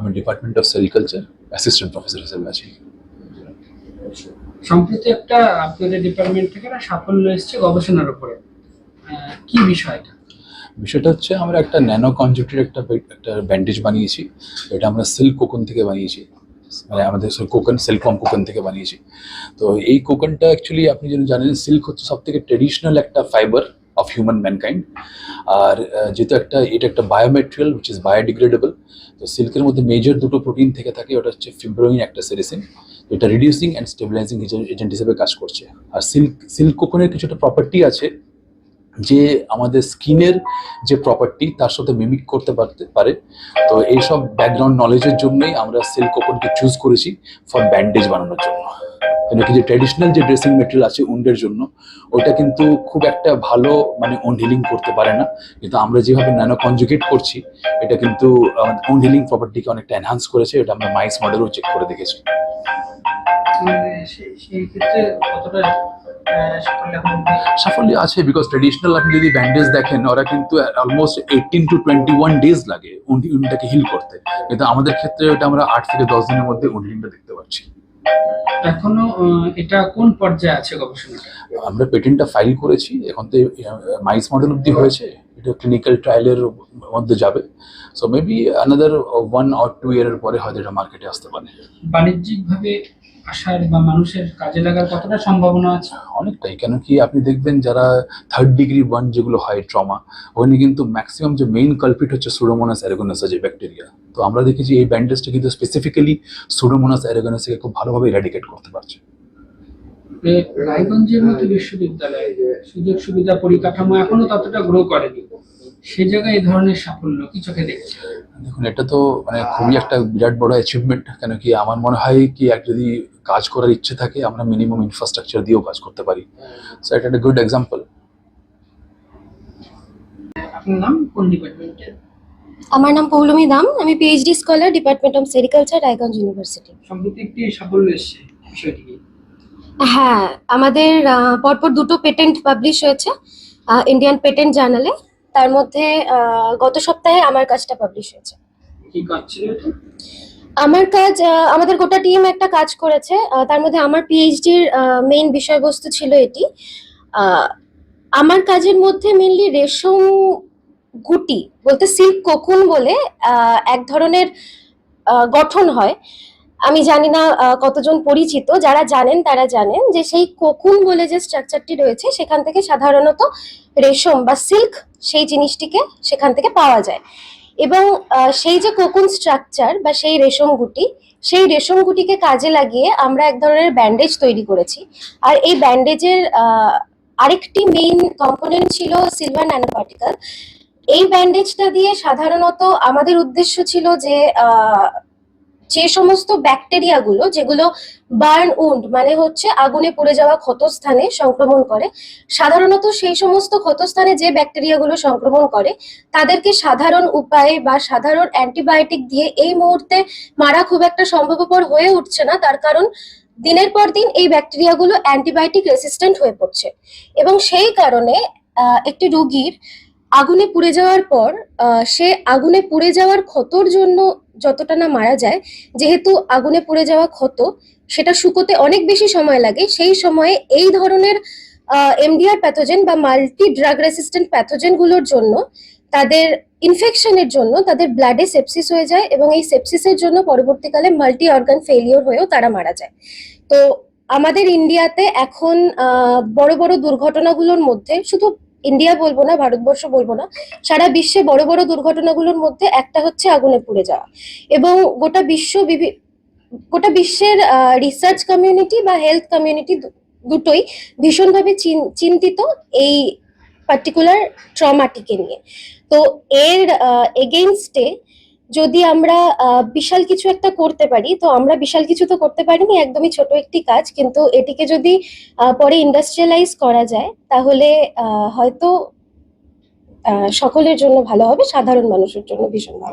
আমি department of sericulture assistant professor হিসেবে আছি সম্প্রতি একটা আপনাদের ডিপার্টমেন্ট থেকে একটা সাফল্য এসেছে গবেষণার উপরে। কি বিষয়টা বিষয়টা হচ্ছে আমরা একটা ন্যানো কনজেক্টের একটা একটা ব্যান্ডেজ বানিয়েছি। এটা আমরা সিল্ক কোকন থেকে বানিয়েছি। মানে আমাদের কোকন সিল্কম কোকন থেকে বানিয়েছি। তো এই কোকনটা অ্যাকচুয়ালি আপনি যেন জানেন সিল্ক হচ্ছে সব থেকে ট্রেডিশনাল একটা ফাইবার অফ হিউম্যান ম্যানকাইন্ড আর যেহেতু একটা, এটা একটা বায়োমেটেরিয়াল উইচ ইজ বায়োডিগ্রেডেবল তো সিল্কের মধ্যে মেজর দুটো প্রোটিন থেকে থাকে, ওটা হচ্ছে ফিব্রোইন একটা সেরিসিন এটা রিডিউসিং অ্যান্ড স্টেবিলাইজিং এজেন্ট হিসেবে কাজ করছে। আর সিল্ক সিল্ক কোকনের কিছুটা প্রপার্টি আছে যে আমাদের স্কিনের যে প্রপার্টি তার সাথে মিমিক করতে পারে। তো এইসব ব্যাকগ্রাউন্ড নলেজের জন্যই আমরা সিল্ক কোকনকে চুজ করেছি ফর ব্যান্ডেজ বানানোর জন্য। কেন কি যে ট্র্যাডিশনাল যে ড্রেসিং মেটেরিয়াল আছে উন্ডের জন্য ওটা কিন্তু খুব একটা ভালো মানে উন্ড হিলিং করতে পারে না। কিন্তু আমরা যেভাবে ন্যানো কনজুগেট করছি, এটা কিন্তু উন্ড হিলিং প্রপার্টিকে অনেকটা এনহান্স করেছে, এটা আমরা মাইস মডেলও চেক করে দেখেছি। সেই ক্ষেত্রে কতটা সাফল্য আছে বিকজ ট্রেডিশনাল আপনি যদি ব্যান্ডেজ দেখেন ওরা কিন্তু almost eighteen to twenty one days লাগে উন্ডিনটাকে হিল করতে। কিন্তু আমাদের ক্ষেত্রে ওটা আমরা আট থেকে দশ দিনের মধ্যে উন্ডিনটা দেখতে পাচ্ছি। এখনও এটা কোন পর্যায়ে আছে গবেষণাটা? আমরা পেটেন্টটা ফাইল করেছি এখন তো মাইস মডেল অব্দি হয়েছে। এটা ক্লিনিক্যাল ট্রায়ালের মধ্যে যাবে। So maybe another one or two ইয়ারের পরে হয়তো এটা মার্কেটে আসতে পারে। বাণিজ্যিকভাবে আসার বা মানুষের কাজে লাগার কতটা সম্ভাবনা আছে? অনেকটাই কেন কি আপনি দেখবেন যারা থার্ড ডিগ্রি ওয়ান যেগুলো হয় ট্রমা ওখানে কিন্তু ম্যাক্সিমাম যে মেইন কালপিট হচ্ছে সুডোমোনাস অ্যারেগোনাসা যে ব্যাকটেরিয়া তো আমরা দেখেছি এই ব্যান্ডেজটা কিন্তু স্পেসিফিক্যালি সুডোমোনাস অ্যারেগোনাসকে খুব ভালোভাবে ইরাডিকেট করতে পারছে। রায়গঞ্জের মতো বিশ্ববিদ্যালয়ে সুযোগ সুবিধা পরিকাঠামো এখনও ততটা গ্রো করেনি। সে জায়গায় এই ধরনের সাফল্য কি চোখে দেখছে দেখুন এটা তো মানে খুবই একটা বিরাট বড় অ্যাচিভমেন্ট কেন কি আমার মনে হয় কি এক যদি কাজ করার ইচ্ছে থাকে আমরা মিনিমাম ইনফ্রাস্ট্রাকচার দিয়েও কাজ করতে পারি। সো এটা একটা গুড এক্সাম্পল আপনার নাম কোন ডিপার্টমেন্টের আমার নাম পৌলমী দাম আমি PhD scholar department of sericulture Raiganj university সম্প্রতি একটি সাফল্য এসছে বিষয়টি হ্যাঁ আমাদের পরপর দুটো পেটেন্ট পাবলিশ হয়েছে ইন্ডিয়ান পেটেন্ট জার্নালে তার মধ্যে গত সপ্তাহে আমার কাজটা পাবলিশ হয়েছে। কি কাজ ছিল এটা? আমার কাজ আমাদের গোটা টিম একটা কাজ করেছে তার মধ্যে আমার পিএইচডির মেইন বিষয়বস্তু ছিল এটি। আমার কাজের মধ্যে মেনলি রেশম গুটি বলতে সিল্ক কোকুন বলে এক ধরনের গঠন হয়। আমি জানি না কতজন পরিচিত, যারা জানেন তারা জানেন যে সেই কোকুন বলে যে স্ট্রাকচারটি রয়েছে, সেখান থেকে সাধারণত রেশম বা সিল্ক সেই জিনিসটিকে সেখান থেকে পাওয়া যায়। এবং সেই যে কোকুন স্ট্রাকচার বা সেই রেশম গুটি, সেই রেশম গুটিকে কাজে লাগিয়ে আমরা এক ধরনের ব্যান্ডেজ তৈরি করেছি। আর এই ব্যান্ডেজের আরেকটি মেইন কম্পোনেন্ট ছিল সিলভার ন্যানো পার্টিকেল এই ব্যান্ডেজটা দিয়ে সাধারণত আমাদের উদ্দেশ্য ছিল যে যে সমস্ত ব্যাকটেরিয়াগুলো যেগুলো বার্ন উন্ড মানে হচ্ছে আগুনে পুড়ে যাওয়া ক্ষতস্থানে সংক্রমণ করে, সাধারণত সেই সমস্ত ক্ষতস্থানে যে ব্যাকটেরিয়াগুলো সংক্রমণ করে, তাদেরকে সাধারণ উপায়ে বা সাধারণ অ্যান্টিবায়োটিক দিয়ে এই মুহূর্তে মারা খুব একটা সম্ভবপর হয়ে উঠছে না। তার কারণ দিনের পর দিন এই ব্যাকটেরিয়াগুলো অ্যান্টিবায়োটিক রেসিস্ট্যান্ট হয়ে পড়ছে। এবং সেই কারণে একটি রোগীর আগুনে পুড়ে যাওয়ার পর সে আগুনে পুড়ে যাওয়ার ক্ষতর জন্য যতটা না মারা যায়, যেহেতু আগুনে পুড়ে যাওয়া ক্ষত, সেটা শুকোতে অনেক বেশি সময় লাগে। সেই সময়ে এই ধরনের এমডিআর প্যাথোজেন বা মাল্টি ড্রাগ রেসিস্ট্যান্ট প্যাথোজেনগুলোর জন্য, তাদের ইনফেকশনের জন্য তাদের ব্লাডে সেপসিস হয়ে যায় এবং এই সেপসিসের জন্য পরবর্তীকালে মাল্টি অর্গান ফেলিওর হয়েও তারা মারা যায়। তো আমাদের ইন্ডিয়াতে এখন বড় বড় দুর্ঘটনাগুলোর মধ্যে শুধু ইন্ডিয়া বলব না, ভারতবর্ষ বলব না, সারা বিশ্বে বড় বড় দুর্ঘটনাগুলোর মধ্যে একটা হচ্ছে আগুনে পুড়ে যাওয়া। এবং গোটা বিশ্ব গোটা বিশ্বের রিসার্চ কমিউনিটি বা হেলথ কমিউনিটি দুটোই ভীষণভাবে চিন- চিন্তিত এই পার্টিকুলার ট্রমাটিকে নিয়ে। তো এর এগেনস্টে যদি আমরা বিশাল কিছু একটা করতে পারি, তো আমরা বিশাল কিছু তো করতে পারিনি, একদমই ছোট একটি কাজ। কিন্তু এটিকে যদি পরে ইন্ডাস্ট্রিয়ালাইজ করা যায়, তাহলে হয়তো সকলের জন্য ভালো হবে, সাধারণ মানুষের জন্য ভীষণ ভালো।